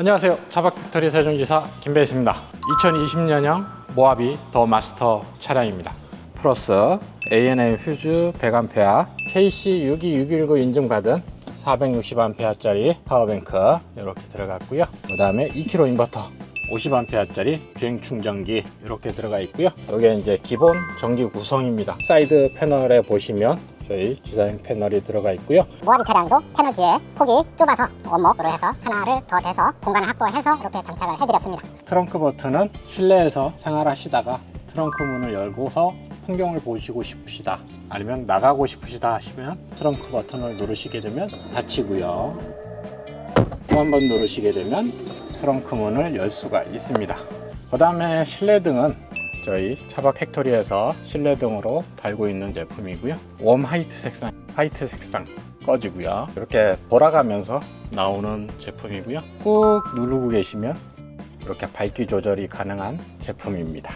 안녕하세요. 차박 팩토리 세종지사 김배수입니다. 2020년형 모하비 더 마스터 차량입니다. 플러스 ANA 퓨즈 100A KC62619 인증받은 460A짜리 파워뱅크 이렇게 들어갔고요. 그 다음에 2kg 인버터 50A짜리 주행 충전기 이렇게 들어가 있고요. 이게 이제 기본 전기 구성입니다. 사이드 패널에 보시면 저희 디자인 패널이 들어가 있고요. 모하비 차량도 패널 뒤에 폭이 좁아서 원목으로 해서 하나를 더 대서 공간을 확보해서 이렇게 장착을 해드렸습니다. 트렁크 버튼은 실내에서 생활하시다가 트렁크 문을 열고서 풍경을 보시고 싶으시다 아니면 나가고 싶으시다 하시면 트렁크 버튼을 누르시게 되면 닫히고요 또 한 번 누르시게 되면 트렁크 문을 열 수가 있습니다 그 다음에 실내 등은 저희 차박 팩토리에서 실내 등으로 달고 있는 제품이고요. 웜 화이트 색상 화이트 색상 꺼지고요. 이렇게 돌아가면서 나오는 제품이고요. 꾹 누르고 계시면 이렇게 밝기 조절이 가능한 제품입니다.